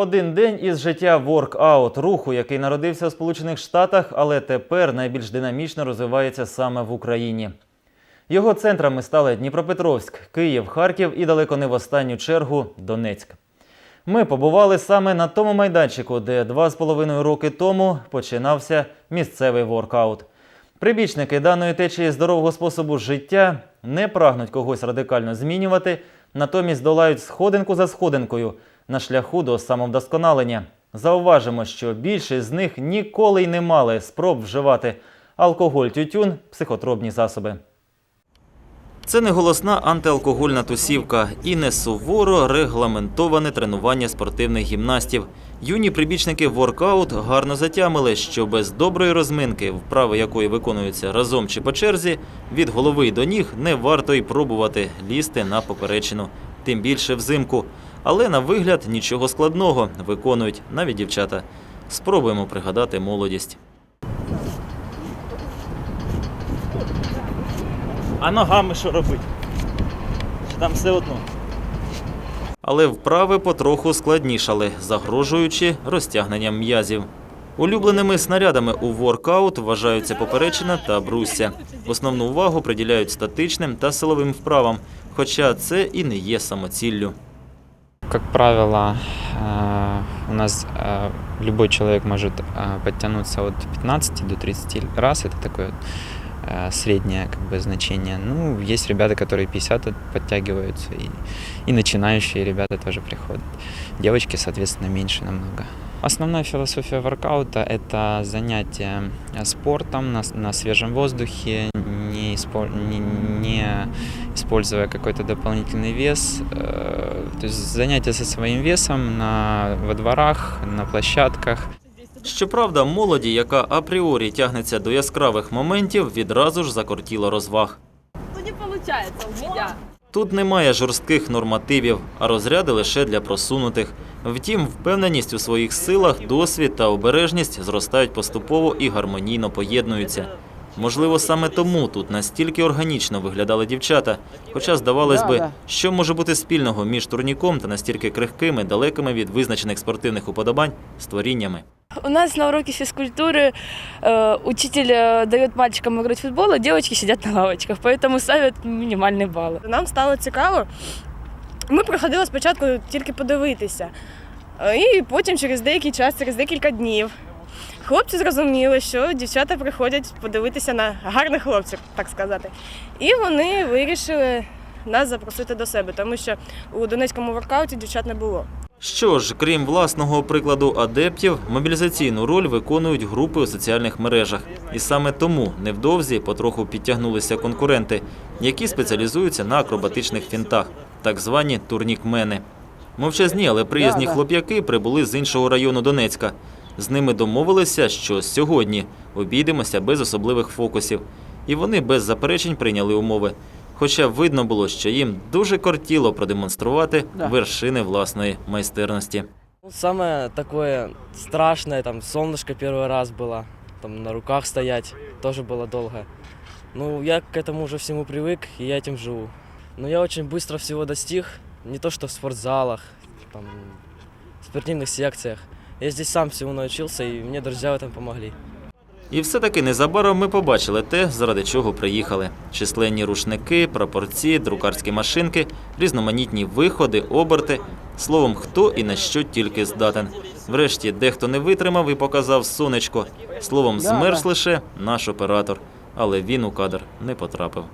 Один день із життя воркаут руху, який народився у Сполучених Штатах, але тепер найбільш динамічно розвивається саме в Україні. Його центрами стали Дніпропетровськ, Київ, Харків і далеко не в останню чергу Донецьк. Ми побували саме на тому майданчику, де два з половиною роки тому починався місцевий воркаут. Прибічники даної течії здорового способу життя не прагнуть когось радикально змінювати, натомість долають сходинку за сходинкою на шляху до самовдосконалення. Зауважимо, що більшість з них ніколи й не мали спроб вживати алкоголь, тютюн, психотропні засоби. Це не голосна антиалкогольна тусівка і не суворо регламентоване тренування спортивних гімнастів. Юні прибічники воркаут гарно затямили, що без доброї розминки, вправи якої виконуються разом чи по черзі, від голови до ніг не варто й пробувати лізти на поперечину, тим більше взимку. Але на вигляд нічого складного виконують навіть дівчата. Спробуємо пригадати молодість. А ногами що робити? Там все одно? Але вправи потроху складнішали, загрожуючи розтягненням м'язів. Улюбленими снарядами у воркаут вважаються поперечина та брусся. Основну увагу приділяють статичним та силовим вправам, хоча це і не є самоціллю. Как правило, э, у нас э, любой человек может э, подтянуться от 15 до 30 раз. Это такое среднее как бы, значение. Ну, есть ребята, которые 50 от- подтягиваются, и, и начинающие ребята тоже приходят. Девочки, соответственно, меньше намного. Основная философия воркаута – это занятие спортом на, на свежем воздухе, не, испо- не, не используя какой-то дополнительный вес. э, То есть занятия со своим весом на, во дворах, на площадках. Щоправда, молоді, яка апріорі тягнеться до яскравих моментів, відразу ж закортіло розваг. Ну не получается у меня. Тут немає жорстких нормативів, а розряди лише для просунутих. Втім, впевненість у своїх силах, досвід та обережність зростають поступово і гармонійно поєднуються. Можливо, саме тому тут настільки органічно виглядали дівчата. Хоча, здавалось би, що може бути спільного між турніком та настільки крихкими, далекими від визначених спортивних уподобань створіннями. У нас на уроке физкультуры э, учитель э, дает мальчикам играть в футбол, а девочки сидят на лавочках, поэтому ставят минимальные баллы. Нам стало цікаво. Ми приходили спочатку тільки подивитися. Е, І потім через деякий час, через декілька днів, хлопці зрозуміли, що дівчата приходять подивитися на гарних хлопців, так сказати. І вони вирішили нас запросити до себе, тому що у Донецькому воркауті дівчат не було. Що ж, крім власного прикладу адептів, мобілізаційну роль виконують групи у соціальних мережах. І саме тому невдовзі потроху підтягнулися конкуренти, які спеціалізуються на акробатичних фінтах, так звані турнікмени. Мовчазні, але приязні хлоп'яки прибули з іншого району Донецька. З ними домовилися, що сьогодні обійдемося без особливих фокусів. І вони без заперечень прийняли умови. Хоча видно було, що їм дуже кортіло продемонструвати вершини власної майстерності. Ну, Самое такое страшное, там солнышко первый раз было, там на руках стоять, тоже было долго. Ну, я к этому уже всему привык, и я этим живу. Но я очень быстро всего достиг, не то что в спортзалах, там, в спортивных секциях. Я здесь сам всему научился, и мне друзья в этом помогли. І все-таки незабаром ми побачили те, заради чого приїхали: численні рушники, прапорці, друкарські машинки, різноманітні виходи, оберти. Словом, хто і на що тільки здатен. Врешті дехто не витримав і показав сонечко. Словом, змерз лише наш оператор, але він у кадр не потрапив.